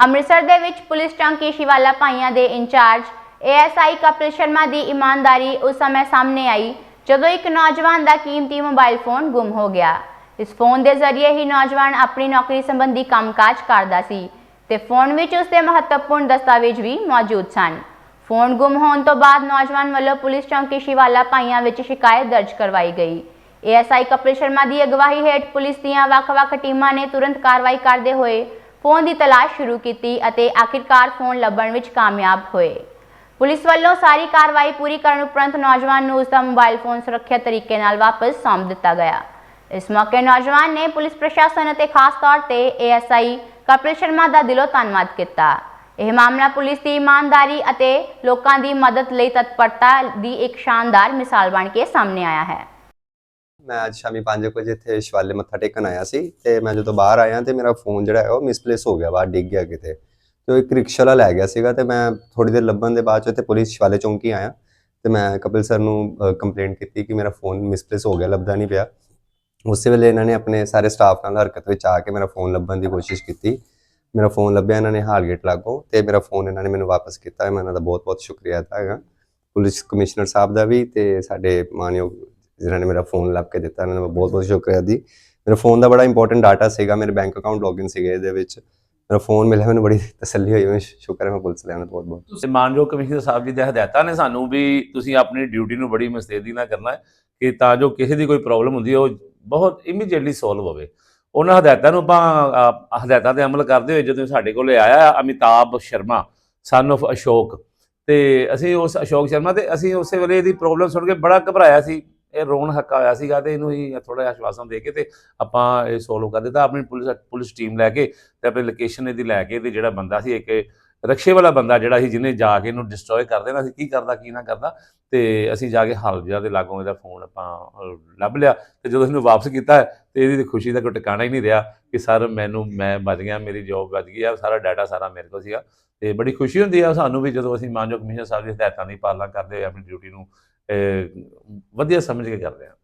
ਅੰਮ੍ਰਿਤਸਰ ਦੇ ਵਿੱਚ ਪੁਲਿਸ ਚੌਂਕੀ ਸ਼ਿਵਾਲਾ ਭਾਈਆਂ ਦੇ ਇੰਚਾਰਜ ਏਐਸਆਈ ਕਪਿਲ ਸ਼ਰਮਾ ਦੀ ਇਮਾਨਦਾਰੀ ਉਸ ਸਮੇਂ ਸਾਹਮਣੇ ਆਈ, ਜਦੋਂ ਇੱਕ ਨੌਜਵਾਨ ਦਾ ਕੀਮਤੀ ਮੋਬਾਈਲ ਫੋਨ ਗੁੰਮ ਹੋ ਗਿਆ। ਇਸ ਫੋਨ ਦੇ ਜ਼ਰੀਏ ਹੀ ਨੌਜਵਾਨ ਆਪਣੀ ਨੌਕਰੀ ਸੰਬੰਧੀ ਕੰਮਕਾਜ ਕਰਦਾ ਸੀ ਤੇ ਫੋਨ ਵਿੱਚ ਉਸਦੇ ਮਹੱਤਵਪੂਰਨ ਦਸਤਾਵੇਜ਼ ਵੀ ਮੌਜੂਦ ਸਨ। ਫੋਨ ਗੁੰਮ ਹੋਣ ਤੋਂ ਬਾਅਦ ਨੌਜਵਾਨ ਵੱਲੋਂ ਪੁਲਿਸ ਚੌਂਕੀ ਸ਼ਿਵਾਲਾ ਭਾਈਆਂ ਵਿੱਚ ਸ਼ਿਕਾਇਤ ਦਰਜ ਕਰਵਾਈ ਗਈ। ਏਐਸਆਈ ਕਪਿਲ ਸ਼ਰਮਾ ਦੀ ਅਗਵਾਈ ਹੇਠ ਪੁਲਿਸ ਦੀਆਂ ਵੱਖ-ਵੱਖ ਟੀਮਾਂ ਨੇ ਤੁਰੰਤ ਕਾਰਵਾਈ ਕਰਦੇ ਹੋਏ ਫੋਨ ਦੀ ਤਲਾਸ਼ ਸ਼ੁਰੂ ਕੀਤੀ ਅਤੇ ਆਖਿਰਕਾਰ ਫੋਨ ਲੱਭਣ ਵਿੱਚ ਕਾਮਯਾਬ ਹੋਏ। ਪੁਲਿਸ ਵੱਲੋਂ ਸਾਰੀ ਕਾਰਵਾਈ ਪੂਰੀ ਕਰਨ ਉਪਰੰਤ ਨੌਜਵਾਨ ਨੂੰ ਉਸ ਦਾ ਮੋਬਾਈਲ ਫੋਨ ਸੁਰੱਖਿਅਤ ਤਰੀਕੇ ਨਾਲ ਵਾਪਸ ਸੌਂਪ ਦਿੱਤਾ ਗਿਆ। ਇਸ ਮੌਕੇ ਨੌਜਵਾਨ ਨੇ ਪੁਲਿਸ ਪ੍ਰਸ਼ਾਸਨ ਅਤੇ ਖਾਸ ਤੌਰ ਤੇ ਏਐਸਆਈ ਕਪਿਲ ਸ਼ਰਮਾ ਦਾ ਦਿਲੋਂ ਧੰਨਵਾਦ ਕੀਤਾ। ਇਹ ਮਾਮਲਾ ਪੁਲਿਸ ਦੀ ਇਮਾਨਦਾਰੀ ਅਤੇ ਲੋਕਾਂ ਦੀ ਮਦਦ ਲਈ ਤਤਪਰਤਾ ਦੀ ਇੱਕ ਸ਼ਾਨਦਾਰ ਮਿਸਾਲ ਬਣ ਕੇ ਸਾਹਮਣੇ ਆਇਆ ਹੈ। ਮੈਂ ਅੱਜ ਸ਼ਾਮੀ 5 ਵਜੇ ਇੱਥੇ ਸ਼ਿਵਾਲੇ ਮੱਥਾ ਟੇਕਣ ਆਇਆ ਸੀ ਤੇ ਮੈਂ ਜਦੋਂ ਬਾਹਰ ਆਇਆ ਤੇ ਮੇਰਾ ਫੋਨ ਜਿਹੜਾ ਹੈ ਉਹ ਮਿਸਪਲੇਸ ਹੋ ਗਿਆ, ਬਾਹਰ ਡਿੱਗ ਗਿਆ ਕਿਤੇ। ਤੇ ਉਹ ਇੱਕ ਰਿਕਸ਼ਾ ਵਾਲਾ ਲੈ ਗਿਆ ਸੀਗਾ ਤੇ ਮੈਂ ਥੋੜੀ ਦੇਰ ਲੱਭਣ ਦੇ ਬਾਅਦ ਚ ਇੱਥੇ ਪੁਲਿਸ ਸ਼ਿਵਾਲੇ ਚੌਂਕੀ ਆਇਆ ਤੇ ਮੈਂ ਕਪਿਲ ਸਰ ਨੂੰ ਕੰਪਲੇਂਟ ਕੀਤੀ ਕਿ ਮੇਰਾ ਫੋਨ ਮਿਸਪਲੇਸ ਹੋ ਗਿਆ, ਲੱਭਦਾ ਨਹੀਂ ਪਿਆ। ਉਸੇ ਵੇਲੇ ਇਹਨਾਂ ਨੇ ਆਪਣੇ ਸਾਰੇ ਸਟਾਫ ਨਾਲ ਹਰਕਤ ਵਿੱਚ ਆ ਕੇ ਮੇਰਾ ਫੋਨ ਲੱਭਣ ਦੀ ਕੋਸ਼ਿਸ਼ ਕੀਤੀ। ਮੇਰਾ ਫੋਨ ਲੱਭਿਆ, ਇਹਨਾਂ ਨੇ ਹਾਲਗੇਟ ਲਾਗੋ ਤੇ ਮੇਰਾ ਫੋਨ ਇਹਨਾਂ ਨੇ ਮੈਨੂੰ ਵਾਪਸ ਕੀਤਾ। ਮੈਂ ਇਹਨਾਂ ਦਾ ਬਹੁਤ-ਬਹੁਤ ਸ਼ੁਕਰੀਆ ਅਦਾ ਹੈਗਾ। ਪੁਲਿਸ ਕਮਿਸ਼ਨਰ ਸਾਹਿਬ ਦਾ ਵੀ ਤੇ ਸਾਡੇ ਮਾਨਯੋਗ ਜਿਨ੍ਹਾਂ ਨੇ ਮੇਰਾ ਫੋਨ ਲੱਭ ਕੇ ਦਿੱਤਾ, ਇਹਨਾਂ ਦਾ ਬਹੁਤ ਬਹੁਤ ਸ਼ੁਕਰੀਆ ਦੀ ਮੇਰਾ ਫੋਨ ਦਾ ਬੜਾ ਇੰਪੋਰਟੈਂਟ ਡਾਟਾ ਸੀਗਾ, ਮੇਰੇ ਬੈਂਕ ਅਕਾਊਂਟ ਲੌਗਇਨ ਸੀਗੇ ਇਹਦੇ ਵਿੱਚ। ਮੇਰਾ ਫੋਨ ਮਿਲਿਆ, ਮੈਨੂੰ ਬੜੀ ਤਸੱਲੀ ਹੋਈ, ਮੈਂ ਸ਼ੁਕਰ ਹੈ ਮੈਂ ਪੁਲਿਸ ਵਾਲਿਆਂ ਬਹੁਤ ਬਹੁਤ। ਤੁਸੀਂ ਮਾਨਯੋਗ ਕਮਿਸ਼ਨਰ ਸਾਹਿਬ ਜੀ ਦੇ ਹਦਾਇਤਾਂ ਨੇ ਸਾਨੂੰ ਵੀ ਤੁਸੀਂ ਆਪਣੀ ਡਿਊਟੀ ਨੂੰ ਬੜੀ ਮਸਤੇਦੀ ਨਾਲ ਕਰਨਾ ਹੈ, ਕਿ ਤਾਂ ਜੋ ਕਿਸੇ ਦੀ ਕੋਈ ਪ੍ਰੋਬਲਮ ਹੁੰਦੀ ਹੈ, ਉਹ ਬਹੁਤ ਇਮੀਡੀਏਟਲੀ ਸੋਲਵ ਹੋਵੇ। ਉਹਨਾਂ ਹਦਾਇਤਾਂ ਨੂੰ ਆਪਾਂ ਹਦਾਇਤਾਂ ਤੇ ਅਮਲ ਕਰਦੇ ਹੋਏ ਜਦੋਂ ਸਾਡੇ ਕੋਲ ਆਇਆ ਅਮਿਤਾਭ ਸ਼ਰਮਾ ਸਨ of ਅਸ਼ੋਕ, ਤੇ ਅਸੀਂ ਉਸ ਅਸ਼ੋਕ ਸ਼ਰਮਾ ਤੇ ਅਸੀਂ ਉਸੇ ਵੇਲੇ ਇਹਦੀ ਪ੍ਰੋਬਲਮ ਸੁਣ ਕੇ ਬੜਾ ਘਬਰਾਇਆ ਸੀ। ਇਹ ਰੋਣ ਹੱਕਾ ਹੋਇਆ ਸੀਗਾ ਤੇ ਇਹਨੂੰ ਹੀ ਥੋੜਾ ਜਿਹਾ ਆਸ਼ਵਾਸਨ ਦੇ ਕੇ ਤੇ ਆਪਾਂ ਇਹ ਸੋਲਵ ਕਰ ਦਿੱਤਾ ਆਪਣੀ ਪੁਲਿਸ ਪੁਲਿਸ ਟੀਮ ਲੈ ਕੇ ਤੇ ਆਪਣੀ ਲੋਕੇਸ਼ਨ ਇਹਦੀ ਲੈ ਕੇ ਤੇ ਜਿਹੜਾ ਬੰਦਾ ਸੀ ਇੱਕ ਰਕਸ਼ੇ ਵਾਲਾ ਬੰਦਾ ਜਿਹੜਾ ਸੀ ਜਿਹਨੇ ਜਾ ਕੇ ਇਹਨੂੰ ਡਿਸਟਰੋਏ ਕਰ ਦੇਣਾ ਸੀ, ਕੀ ਕਰਦਾ, ਕੀ ਨਾ ਕਰਦਾ ਤੇ ਅਸੀਂ ਜਾ ਕੇ ਹਾਲਜਾ ਦੇ ਲਾਗੋਂ ਇਹਦਾ ਫੋਨ ਆਪਾਂ ਲੱਭ ਲਿਆ ਤੇ ਜਦੋਂ ਇਹਨੂੰ ਵਾਪਸ ਕੀਤਾ ਤੇ ਇਹਦੀ ਖੁਸ਼ੀ ਦਾ ਕੋਈ ਟਿਕਾਣਾ ਹੀ ਨਹੀਂ ਰਿਹਾ ਕਿ ਸਰ ਮੈਨੂੰ, ਮੈਂ ਬਚ ਗਿਆ, ਮੇਰੀ ਜੌਬ ਬਚ ਗਈ ਆ, ਸਾਰਾ ਡਾਟਾ ਸਾਰਾ ਮੇਰੇ ਕੋਲ ਸੀਗਾ ਤੇ ਬੜੀ ਖੁਸ਼ੀ ਹੁੰਦੀ ਆ ਸਾਨੂੰ ਵੀ ਜਦੋਂ ਅਸੀਂ ਮਾਨਯੋਗ ਕਮਿਸ਼ਨਰ ਸਾਹਿਬ ਦੀ ਹਦਾਇਤਾਂ ਦੀ ਪਾਲਣਾ ਕਰਦੇ ਹੋਏ ਆਪਣੀ ਡਿਊਟੀ ਨੂੰ ਵਧੀਆ ਸਮਝ ਕੇ ਕਰਦੇ ਹਾਂ।